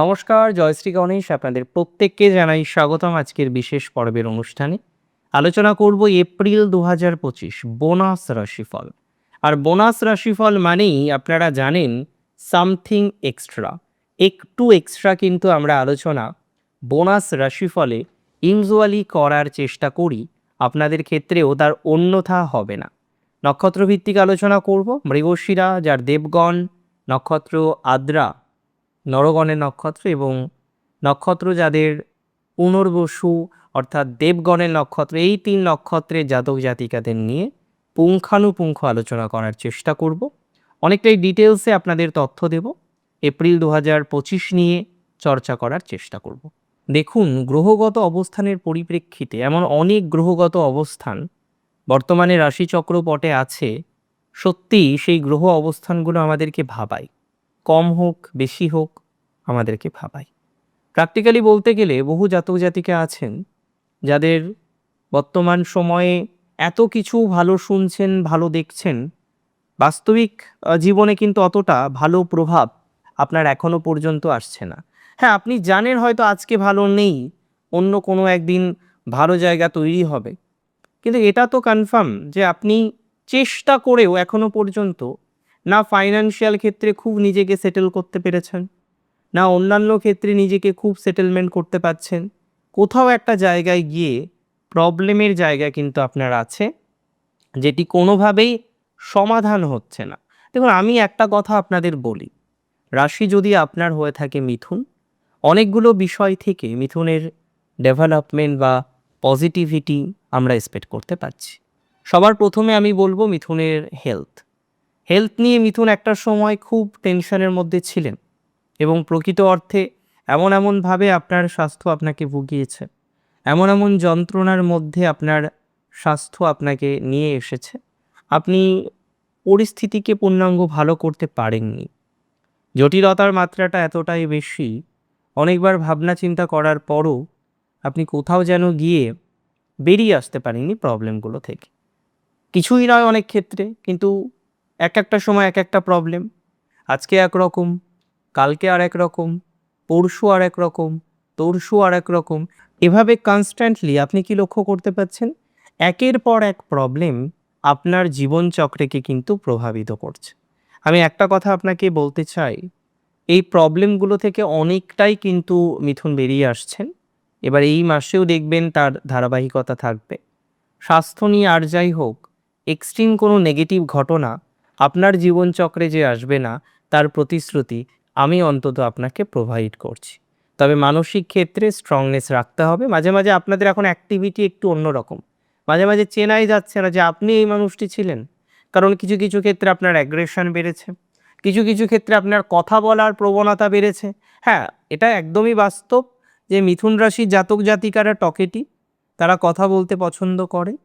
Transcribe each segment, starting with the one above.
নমস্কার জয়শ্রী গণেশ। আপনাদের প্রত্যেককে জানাই স্বাগতম আজকের বিশেষ পর্বের অনুষ্ঠানে। আলোচনা করব এপ্রিল দু হাজার পঁচিশ, বোনাস রাশিফল। আর বোনাস রাশিফল মানেই আপনারা জানেন, সামথিং এক্সট্রা। একটু এক্সট্রা কিন্তু আমরা আলোচনা বোনাস রাশিফলে ইউজুয়ালি করার চেষ্টা করি। আপনাদের ক্ষেত্রেও তার অন্যথা হবে না। নক্ষত্রভিত্তিক আলোচনা করব। মৃগশিরা, যার দেবগণ, নক্ষত্র, আদ্রা নরগণের নক্ষত্র এবং নক্ষত্র যাদের পুনর্বসু অর্থাৎ দেবগণের নক্ষত্র, এই তিন নক্ষত্রের জাতক জাতিকাদের নিয়ে পুঙ্খানুপুঙ্খ আলোচনা করার চেষ্টা করব। অনেকটাই ডিটেলসে আপনাদের তথ্য দেব। এপ্রিল দু হাজার পঁচিশ নিয়ে চর্চা করার চেষ্টা করব। দেখুন, গ্রহগত অবস্থানের পরিপ্রেক্ষিতে এমন অনেক গ্রহগত অবস্থান বর্তমানে রাশিচক্র পটে আছে। সত্যিই সেই গ্রহ অবস্থানগুলো আমাদেরকে ভাবায়। কম হোক, বেশি হোক, আমাদেরকে ভাবায়। প্র্যাকটিক্যালি বলতে গেলে বহু জাতক জাতিকা আছেন, যাদের বর্তমান সময়ে এত কিছু ভালো শুনছেন, ভালো দেখছেন, বাস্তবিক জীবনে কিন্তু অতটা ভালো প্রভাব আপনার এখনও পর্যন্ত আসছে না। হ্যাঁ আপনি জানেন হয়তো আজকে ভালো নেই, অন্য কোনো একদিন ভালো জায়গা তৈরি হবে। কিন্তু এটা তো কনফার্ম যে আপনি চেষ্টা করেও এখনও পর্যন্ত না ফাইন্যান্সিয়াল ক্ষেত্রে খুব নিজেকে সেটেল করতে পেরেছেন, না অন্যান্য ক্ষেত্রে নিজেকে খুব সেটেলমেন্ট করতে পারছেন। কোথাও একটা জায়গায় গিয়ে প্রবলেমের জায়গা কিন্তু আপনার আছে, যেটি কোনোভাবেই সমাধান হচ্ছে না। দেখুন, আমি একটা কথা আপনাদের বলি, রাশি যদি আপনার হয়ে থাকে মিথুন, অনেকগুলো বিষয় থেকে মিথুনের ডেভেলপমেন্ট বা পজিটিভিটি আমরা এক্সপেক্ট করতে পারছি। সবার প্রথমে আমি বলব মিথুনের হেলথ হেলথ নিয়ে মিথুন একটা সময় খুব টেনশনের মধ্যে ছিলেন এবং প্রকৃত অর্থে এমন এমনভাবে আপনার স্বাস্থ্য আপনাকে ভুগিয়েছে। এমন এমন যন্ত্রণার মধ্যে আপনার স্বাস্থ্য আপনাকে নিয়ে এসেছে। আপনি পরিস্থিতিকে পূর্ণাঙ্গ ভালো করতে পারেননি। জটিলতার মাত্রাটা এতটাই বেশি, অনেকবার ভাবনা চিন্তা করার পরও আপনি কোথাও যেন গিয়ে বেরিয়ে আসতে পারেননি প্রবলেমগুলো থেকে। কিছুই নয় অনেক ক্ষেত্রে, কিন্তু এক একটা সময় এক একটা প্রবলেম আজকে একরকম কালকে আর এক রকম, পরশু আর এক রকম, তরশু আর এক রকম। এভাবে কনস্ট্যান্টলি আপনি কি লক্ষ্য করতে পারছেন? একের পর এক প্রবলেম আপনার জীবনচক্রেকে কিন্তু প্রভাবিত করছে। আমি একটা কথা আপনাকে বলতে চাই, এই প্রবলেমগুলো থেকে অনেকটাই কিন্তু মিথুন বেরিয়ে আসছেন। এবার এই মাসেও দেখবেন তার ধারাবাহিকতা থাকবে। স্বাস্থ্য নিয়ে আর যাই হোক এক্সট্রিম কোনো নেগেটিভ ঘটনা আপনার জীবনচক্রে যে আসবে না, তার প্রতিশ্রুতি আমি অন্তত আপনাকে প্রোভাইড করছি। তবে মানসিক ক্ষেত্রে স্ট্রংনেস রাখতে হবে। মাঝে মাঝে আপনাদের এখন অ্যাক্টিভিটি একটু অন্যরকম। মাঝে মাঝে চেনাই যাচ্ছে না যে আপনি এই মানুষটি ছিলেন। কারণ কিছু কিছু ক্ষেত্রে আপনার অ্যাগ্রেশন বেড়েছে। কিছু কিছু ক্ষেত্রে আপনার কথা বলার প্রবণতা বেড়েছে। হ্যাঁ এটা একদমই বাস্তব যে মিথুন রাশির জাতক জাতিকারা টকেটি, তারা কথা বলতে পছন্দ করে,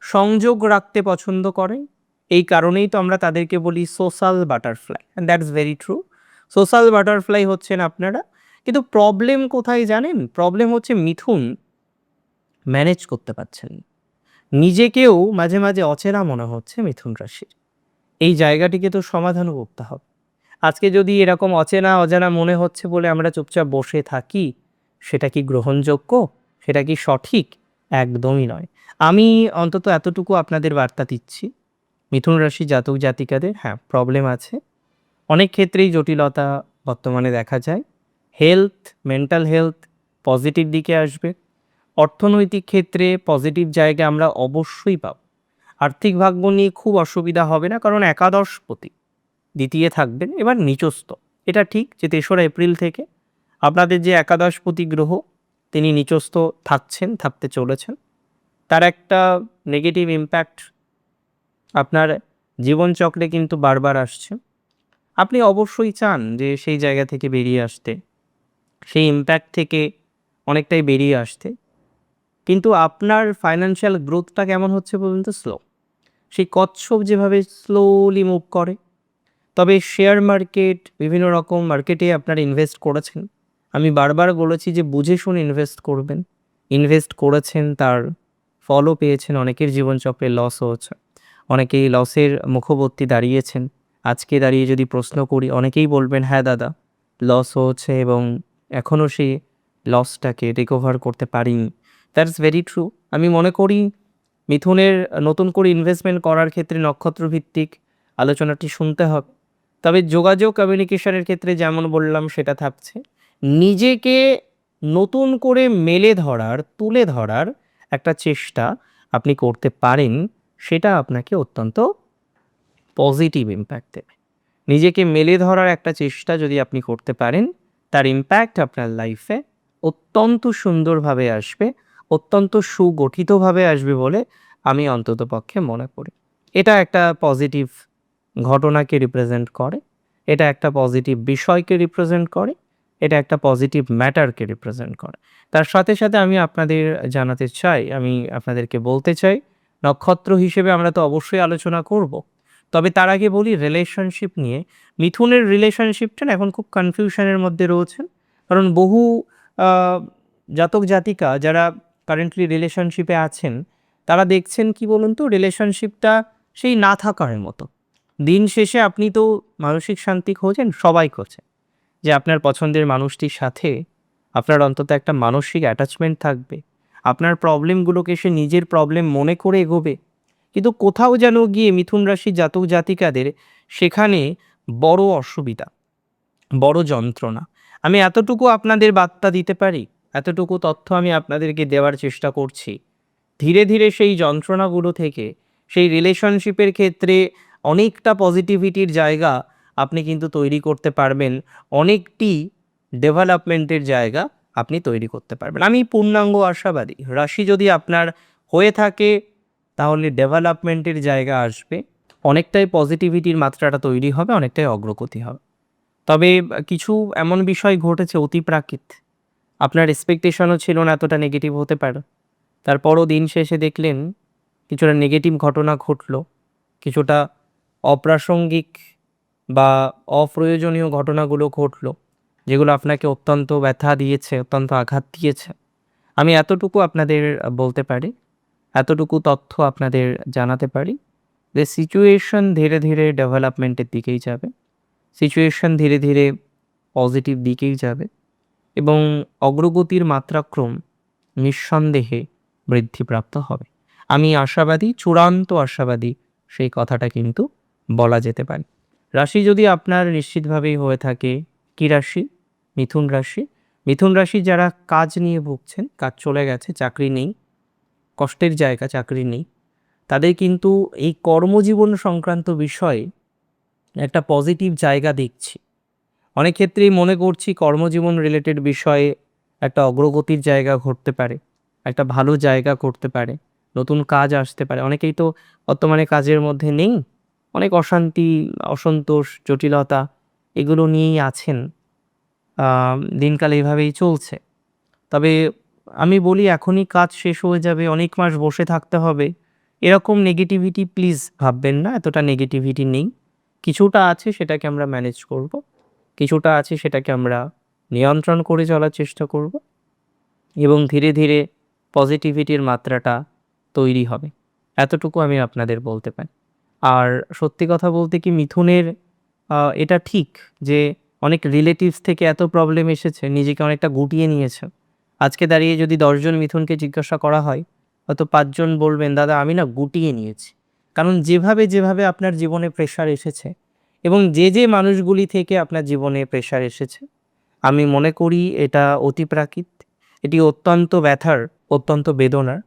সংযোগ রাখতে পছন্দ করে এই কারণেই তো আমরা তাদেরকে বলি social butterfly and that's very true social butterfly হচ্ছেন আপনারা, কিন্তু প্রবলেম কোথায় জানেন? প্রবলেম হচ্ছে মিথুন ম্যানেজ করতে পারছেন নিজেকেও মাঝে মাঝে অচেনা মনে হচ্ছে মিথুন রাশির। এই জায়গাটিকে তো সমাধান করতে হবে। আজকে যদি এরকম অচেনা অজানা মনে হচ্ছে বলে আমরা চুপচাপ বসে থাকি, সেটা কি গ্রহণযোগ্য? সেটা কি সঠিক? একদমই নয়। আমি অন্তত এতটুকু আপনাদের বার্তা দিচ্ছি। মিথুন রাশি জাতক জাতিকাদের হ্যাঁ প্রবলেম আছে। অনেক ক্ষেত্রেই জটিলতা বর্তমানে দেখা যায়। হেলথ মেন্টাল হেলথ পজিটিভ দিকে আসবে। অর্থনৈতিক ক্ষেত্রে পজিটিভ জায়গা আমরা অবশ্যই পাব। আর্থিক ভাগ্য নিয়ে খুব অসুবিধা হবে না, কারণ একাদশপতি দ্বিতীয় থাকবেন, এবার নিচস্থ এটা ঠিক যে তেসরা এপ্রিল থেকে আপনাদের যে একাদশপতি গ্রহ, তিনি নিচস্থ থাকছেন, থাকতে চলেছেন। তার একটা নেগেটিভ ইম্প্যাক্ট আপনার জীবনচক্রে কিন্তু বারবার আসছে। আপনি অবশ্যই চান যে সেই জায়গা থেকে বেরিয়ে আসতে। সেই ইম্প্যাক্ট থেকে অনেকটাই বেরিয়ে আসতে। কিন্তু আপনার ফাইন্যান্সিয়াল গ্রোথটা কেমন হচ্ছে বলুন তো? স্লো সেই কচ্ছপ যেভাবে স্লোলি মুভ করে। তবে শেয়ার মার্কেট বিভিন্ন রকম মার্কেটে আপনারা ইনভেস্ট করেছেন। আমি বারবার বলেছি যে বুঝে শুনে ইনভেস্ট করবেন। ইনভেস্ট করেছেন, তার ফলও পেয়েছেন, অনেকের জীবনচক্রে লস হয়েছে। অনেকেই লসের মুখবর্তী দাঁড়িয়েছেন। আজকে দাঁড়িয়ে যদি প্রশ্ন করি, অনেকেই বলবেন হ্যাঁ দাদা, লস হচ্ছে এবং এখনও সে লসটাকে রিকভার করতে পারিনি। দ্যাট দ্যাটস ভেরি ট্রু আমি মনে করি, মিথুনের নতুন করে ইনভেস্টমেন্ট করার ক্ষেত্রে নক্ষত্র ভিত্তিক আলোচনাটি শুনতে হবে। তবে যোগাযোগ কমিউনিকেশনের ক্ষেত্রে যেমন বললাম, সেটা থাকছে। নিজেকে নতুন করে মেলে ধরার, তুলে ধরার একটা চেষ্টা আপনি করতে পারেন। সেটা আপনাকে অত্যন্ত পজিটিভ ইম্প্যাক্ট দেবে। নিজেকে মেলে ধরার একটা চেষ্টা যদি আপনি করতে পারেন, তার ইম্প্যাক্ট আপনার লাইফে অত্যন্ত সুন্দরভাবে আসবে, অত্যন্ত সুগঠিতভাবে আসবে বলে আমি অন্তত পক্ষে মনে করি। এটা একটা পজিটিভ ঘটনাকে রিপ্রেজেন্ট করে, এটা একটা পজিটিভ বিষয়কে রিপ্রেজেন্ট করে, এটা একটা পজিটিভ ম্যাটারকে রিপ্রেজেন্ট করে। তার সাথে সাথে আমি আপনাদের জানাতে চাই, আমি আপনাদেরকে বলতে চাই নক্ষত্র হিসেবে আমরা তো অবশ্যই আলোচনা করব। তবে তার আগে বলি রিলেশনশিপ নিয়ে। মিথুনের রিলেশনশিপটা এখন খুব কনফিউশনের মধ্যে রয়েছেন। কারণ বহু জাতক জাতিকা যারা কারেন্টলি রিলেশনশিপে আছেন, তারা দেখছেন কি বলুন তো রিলেশনশিপটা সেই না থাকার মতো। দিন শেষে আপনি তো মানসিক শান্তি খোঁজেন, সবাই খোঁজে। যে আপনার পছন্দের মানুষটির সাথে আপনার অন্তত একটা মানসিক অ্যাটাচমেন্ট থাকবে। আপনার প্রবলেমগুলোকে সে নিজের প্রবলেম মনে করে এগোবে। কিন্তু কোথাও যেন গিয়ে মিথুন রাশি জাতক জাতিকাদের সেখানে বড় অসুবিধা, বড় যন্ত্রণা। আমি এতটুকু আপনাদের বার্তা দিতে পারি, এতটুকু তথ্য আমি আপনাদেরকে দেওয়ার চেষ্টা করছি। ধীরে ধীরে সেই যন্ত্রণাগুলো থেকে, সেই রিলেশনশিপের ক্ষেত্রে অনেকটা পজিটিভিটির জায়গা আপনি কিন্তু তৈরি করতে পারবেন, অনেকটি ডেভেলপমেন্টের জায়গা আপনি তৈরি করতে পারবেন। আমি পূর্ণাঙ্গ আশাবাদী। রাশি যদি আপনার হয়ে থাকে, তাহলে ডেভেলপমেন্টের জায়গা আসবে। অনেকটাই পজিটিভিটির মাত্রাটা তৈরি হবে, অনেকটাই অগ্রগতি হবে। তবে কিছু এমন বিষয় ঘটেছে অতিপ্রাকৃত। আপনার এক্সপেকটেশনও ছিল না এতটা নেগেটিভ হতে পারে। তারপরও দিন শেষে দেখলেন, কিছুটা নেগেটিভ ঘটনা ঘটলো। কিছুটা অপ্রাসঙ্গিক বা অপ্রয়োজনীয় ঘটনাগুলো ঘটলো। যেগুলো আপনাকে অত্যন্ত ব্যথা দিয়েছে, অত্যন্ত আঘাত দিয়েছে। আমি এতটুকু আপনাদের বলতে পারি, এতটুকু তথ্য আপনাদের জানাতে পারি যে সিচুয়েশন ধীরে ধীরে ডেভেলপমেন্টের দিকেই যাবে সিচুয়েশন ধীরে ধীরে পজিটিভ দিকেই যাবে এবং অগ্রগতির মাত্রাক্রম নিঃসন্দেহে বৃদ্ধিপ্রাপ্ত হবে। আমি আশাবাদী, চূড়ান্ত আশাবাদী সেই কথাটা কিন্তু বলা যেতে পারে। রাশি যদি আপনার নিশ্চিতভাবেই হয়ে থাকে কী রাশি? মিথুন রাশি। মিথুন রাশি যারা কাজ নিয়ে ভুগছেন, কাজ চলে গেছে, চাকরি নেই, কষ্টের জায়গা, চাকরি নেই, তাদের কিন্তু এই কর্মজীবন সংক্রান্ত বিষয়ে একটা পজিটিভ জায়গা দেখছি। অনেক ক্ষেত্রেই মনে করছি কর্মজীবন রিলেটেড বিষয়ে একটা অগ্রগতির জায়গা ঘটতে পারে, একটা ভালো জায়গা করতে পারে, নতুন কাজ আসতে পারে। অনেকেই তো বর্তমানে কাজের মধ্যে নেই, অনেক অশান্তি, অসন্তোষ, জটিলতা এগুলো নিয়েই আছেন দিনকাল এইভাবেই চলছে। তবে আমি বলি এখনই কাজ শেষ হয়ে যাবে, অনেক মাস বসে থাকতে হবে। এরকম নেগেটিভিটি প্লিজ ভাববেন না, এতটা নেগেটিভিটি নেই। কিছুটা আছে সেটাকে আমরা ম্যানেজ করব, কিছুটা আছে সেটাকে আমরা নিয়ন্ত্রণ করে চলার চেষ্টা করব এবং ধীরে ধীরে পজিটিভিটির মাত্রাটা তৈরি হবে। এতটুকু আমি আপনাদের বলতে পারি। আর সত্যি কথা বলতে কি, মিথুনের এটা ঠিক যে অনেক রিলেটিভস থেকে এত প্রবলেম এসেছে, নিজেকে অনেকটা গুটিয়ে নিয়েছে। আজকে দাঁড়িয়ে যদি দশজন মিথুনকে জিজ্ঞাসা করা হয়, হয়তো পাঁচজন বলবেন, দাদা, আমি না গুটিয়ে নিয়েছি। কারণ যেভাবে যেভাবে আপনার জীবনে প্রেশার এসেছে এবং যে যে মানুষগুলি থেকে আপনার জীবনে প্রেশার এসেছে, আমি মনে করি এটা অতিপ্রাকৃত এটি অত্যন্ত ব্যথার, অত্যন্ত বেদনার।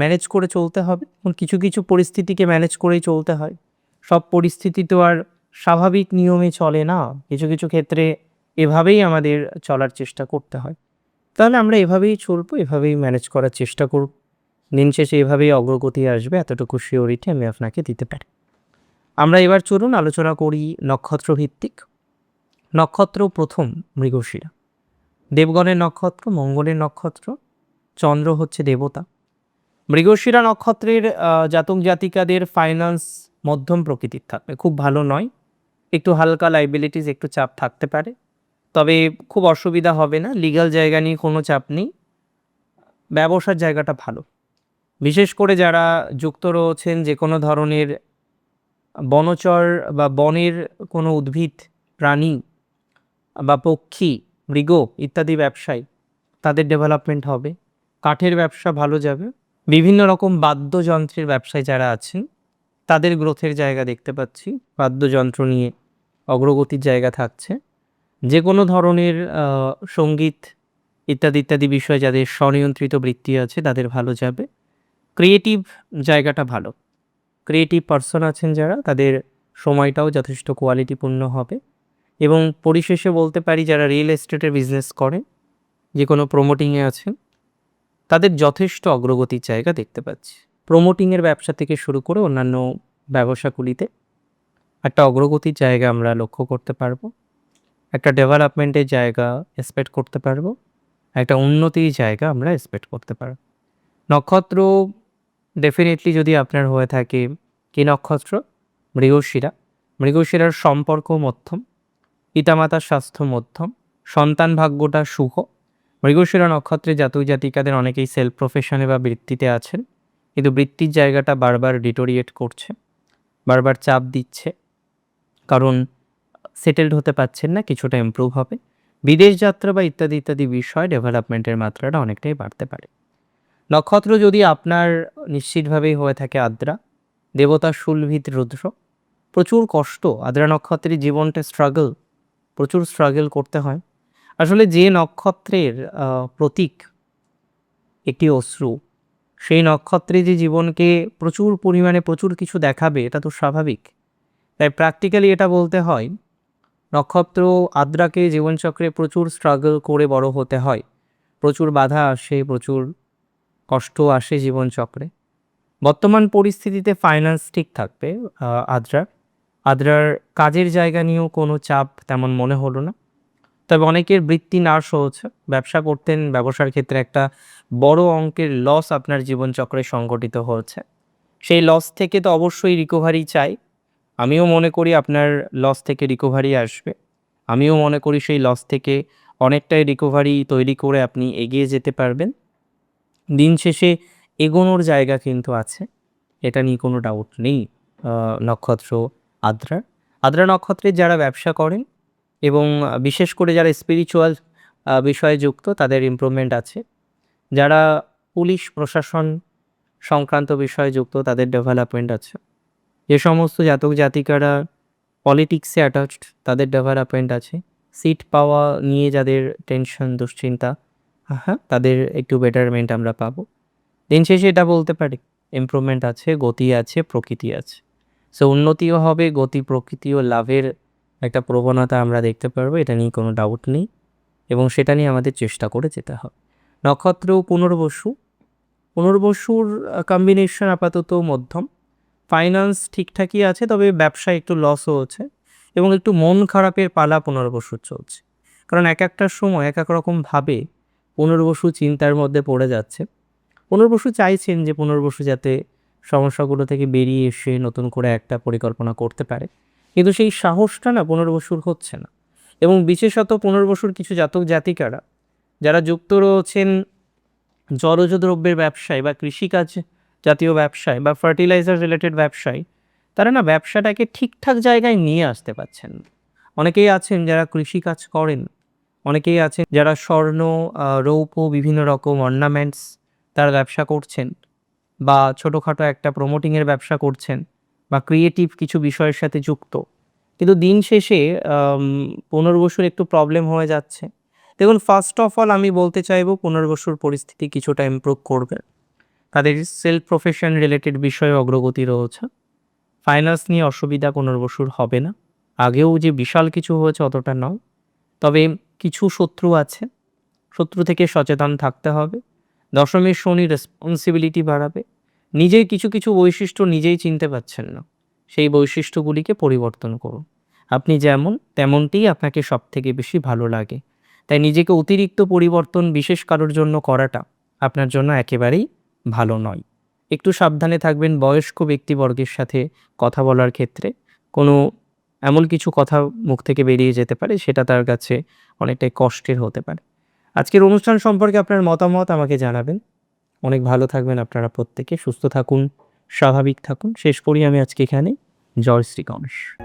ম্যানেজ করে চলতে হবে। এবং কিছু কিছু পরিস্থিতিকে ম্যানেজ করেই চলতে হয়। সব পরিস্থিতি তো আর স্বাভাবিক নিয়মে চলে না, কিছু কিছু ক্ষেত্রে এভাবেই আমাদের চলার চেষ্টা করতে হয়। তাহলে আমরা এভাবেই চলবো, এভাবেই ম্যানেজ করার চেষ্টা করব। দিন শেষে এভাবেই অগ্রগতি আসবে, এতটুকু শিওরিটি আমি আপনাকে দিতে পারি। আমরা এবার চলুন আলোচনা করি নক্ষত্র ভিত্তিক নক্ষত্র প্রথম মৃগশিরা। দেবগণের নক্ষত্র, মঙ্গলের নক্ষত্র, চন্দ্র হচ্ছে দেবতা। মৃগশিরা নক্ষত্রের জাতক জাতিকাদের ফাইন্যান্স মধ্যম প্রকৃতির থাকবে, খুব ভালো নয়। একটু হালকা লাইবিলিটিস একটু চাপ থাকতে পারে। তবে খুব অসুবিধা হবে না লিগ্যাল জায়গা নিয়ে কোনো চাপ নেই। ব্যবসার জায়গাটা ভালো। বিশেষ করে যারা যুক্ত রয়েছেন যে কোনো ধরনের বনচর বা বনের কোনো উদ্ভিদ, প্রাণী বা পক্ষী, মৃগ ইত্যাদি ব্যবসায়ী তাদের ডেভেলপমেন্ট হবে। কাঠের ব্যবসা ভালো যাবে। বিভিন্ন রকম বাদ্যযন্ত্রের ব্যবসায় যারা আছেন, তাদের গ্রোথের জায়গা দেখতে পাচ্ছি। বাদ্যযন্ত্র নিয়ে অগ্রগতির জায়গা থাকছে। যে কোনো ধরনের সংগীত ইত্যাদি ইত্যাদি বিষয়ে যাদের স্বনিয়ন্ত্রিত বৃত্তি আছে তাদের ভালো যাবে। ক্রিয়েটিভ জায়গাটা ভালো। ক্রিয়েটিভ পার্সন আছেন যারা, তাদের সময়টাও যথেষ্ট কোয়ালিটিপূর্ণ হবে। এবং পরিশেষে বলতে পারি, যারা রিয়েল এস্টেটের বিজনেস করে যে কোনো প্রমোটিংয়ে আছেন, তাদের যথেষ্ট অগ্রগতির জায়গা দেখতে পাচ্ছি। প্রমোটিংয়ের ব্যবসা থেকে শুরু করে অন্যান্য ব্যবসাগুলিতে একটা অগ্রগতির জায়গা আমরা লক্ষ্য করতে পারব, একটা ডেভেলপমেন্টের জায়গা এক্সপেক্ট করতে পারব, একটা উন্নতির জায়গা আমরা এক্সপেক্ট করতে পারব। নক্ষত্র ডেফিনেটলি যদি আপনার হয়ে থাকে, কি নক্ষত্র? মৃগশিরা। মৃগশিরার সম্পর্ক মধ্যম, পিতামাতার স্বাস্থ্য মধ্যম, সন্তান ভাগ্যটা শুভ। মৃগশিরা নক্ষত্রে জাতক জাতিকাদের অনেকেই সেলফ প্রফেশনে বা বৃত্তিতে আছেন, কিন্তু বৃত্তির জায়গাটা বারবার ডিটোরিয়েট করছে, বারবার চাপ দিচ্ছে। কারণ সেটেলড হতে পারছেন না, কিছুটা ইমপ্রুভ হবে। বিদেশ যাত্রা বা ইত্যাদি ইত্যাদি বিষয় ডেভেলপমেন্টের মাত্রাটা অনেকটাই বাড়তে পারে। নক্ষত্র যদি আপনার নিশ্চিতভাবেই হয়ে থাকে আদ্রা, দেবতা শুলভিত রুদ্র, প্রচুর কষ্ট, আদ্রা নক্ষত্রের জীবনটা স্ট্রাগল প্রচুর স্ট্রাগল করতে হয়। আসলে যে নক্ষত্রের প্রতীক একটি অশ্রু, সেই নক্ষত্রে যে জীবনকে প্রচুর পরিমাণে প্রচুর কিছু দেখাবে, এটা তো স্বাভাবিক। তাই প্র্যাকটিক্যালি এটা বলতে হয়, নক্ষত্র আদ্রাকে জীবনচক্রে প্রচুর স্ট্রাগল করে বড় হতে হয়। প্রচুর বাধা আসে, প্রচুর কষ্ট আসে জীবনচক্রে। বর্তমান পরিস্থিতিতে ফাইন্যান্স ঠিক থাকবে আদ্রার। আদ্রার কাজের জায়গা নিয়েও কোনো চাপ তেমন মনে হলো না। তবে অনেকের বৃত্তি নাশ হচ্ছে ব্যবসা করতেন, ব্যবসার ক্ষেত্রে একটা বড় অঙ্কের লস আপনার জীবনচক্রে সংগঠিত হচ্ছে সেই লস থেকে তো অবশ্যই রিকভারি চাই। আমিও মনে করি আপনার লস থেকে রিকভারি আসবে। আমিও মনে করি সেই লস থেকে অনেকটাই রিকভারি তৈরি করে আপনি এগিয়ে যেতে পারবেন। দিন শেষে এগোনোর জায়গা কিন্তু আছে, এটা নিয়ে কোনো ডাউট নেই নক্ষত্র আদ্রা আদ্রা নক্ষত্রের যারা ব্যবসা করেন এবং বিশেষ করে যারা স্পিরিচুয়াল বিষয়ে যুক্ত, তাদের ইমপ্রুভমেন্ট আছে। যারা পুলিশ, প্রশাসন সংক্রান্ত বিষয়ে যুক্ত, তাদের ডেভেলপমেন্ট আছে। যে সমস্ত জাতক জাতিকারা পলিটিক্সে অ্যাটাচড তাদের ডেভেলপমেন্ট আছে। সিট পাওয়া নিয়ে যাদের টেনশন দুশ্চিন্তা হ্যাঁ তাদের একটু বেটারমেন্ট আমরা পাবো। দিন শেষে এটা বলতে পারি ইমপ্রুভমেন্ট আছে, গতি আছে, প্রকৃতি আছে। সো উন্নতিও হবে, গতি, প্রকৃতি ও লাভের একটা প্রবণতা আমরা দেখতে পারব, এটা নিয়ে কোনো ডাউট নেই। এবং সেটা নিয়ে আমাদের চেষ্টা করে যেতে হবে। নক্ষত্র পুনর্বসু। পুনর্বসুর কম্বিনেশন আপাতত মধ্যম। ফাইন্যান্স ঠিকঠাকই আছে, তবে ব্যবসায় একটু লসও হচ্ছে এবং একটু মন খারাপের পালা পুনর্বসুর চলছে। কারণ এক একটার সময় এক এক রকমভাবে পুনর্বসু চিন্তার মধ্যে পড়ে যাচ্ছে। পুনর্বসু চাইছেন যে পুনর্বসু যাতে সমস্যাগুলো থেকে বেরিয়ে এসে নতুন করে একটা পরিকল্পনা করতে পারে। কিন্তু সেই সাহসটা না পুনর্বসুর হচ্ছে না এবং বিশেষত পুনর্বসুর কিছু জাতক জাতিকারা, যারা যুক্ত রয়েছেন জলজ দ্রব্যের ব্যবসায় বা কৃষিকাজ জাতীয় ব্যবসায় বা ফার্টিলাইজার রিলেটেড ব্যবসায়, তারা না ব্যবসাটাকে ঠিকঠাক জায়গায় নিয়ে আসতে পারছেন অনেকেই আছেন যারা কৃষিকাজ করেন, অনেকেই আছেন যারা স্বর্ণ রৌপ্য, বিভিন্ন রকম অর্নামেন্টস তারা ব্যবসা করছেন বা ছোটোখাটো একটা প্রমোটিংয়ের ব্যবসা করছেন বা ক্রিয়েটিভ কিছু বিষয়ের সাথে যুক্ত। কিন্তু দিন শেষে পুনর্বসুর একটু প্রবলেম হয়ে যাচ্ছে। দেখুন ফার্স্ট অফ অল আমি বলতে চাইব পুনর্বসুর পরিস্থিতি কিছুটা ইমপ্রুভ করবে। তাদের সেলফ প্রফেশন রিলেটেড বিষয়ে অগ্রগতি রয়েছে। ফাইন্যান্স নিয়ে অসুবিধা পুনর্বসুর হবে না। আগেও যে বিশাল কিছু হয়েছে অতটা নয়। তবে কিছু শত্রু আছে। শত্রু থেকে সচেতন থাকতে হবে। দশমের শনি রেসপন্সিবিলিটি বাড়াবে। নিজেই কিছু কিছু বৈশিষ্ট্য নিজেই চিনতে পারছেন না। সেই বৈশিষ্ট্যগুলিকে পরিবর্তন করুন। আপনি যেমন, তেমনটিই আপনাকে সব থেকে বেশি ভালো লাগে। তাই নিজেকে অতিরিক্ত পরিবর্তন বিশেষ কারোর জন্য করাটা আপনার জন্য একেবারেই ভালো নয়। একটু সাবধানে থাকবেন বয়স্ক ব্যক্তিবর্গের সাথে কথা বলার ক্ষেত্রে। কোনো এমন কিছু কথা মুখ থেকে বেরিয়ে যেতে পারে, সেটা তার কাছে অনেকটাই কষ্টের হতে পারে। আজকের অনুষ্ঠান সম্পর্কে আপনার মতামত আমাকে জানাবেন। অনেক ভালো থাকবেন আপনারা প্রত্যেকে, সুস্থ থাকুন, স্বাভাবিক থাকুন। শেষ করি আমি আজকে এখানে। জয় শ্রী গণেশ।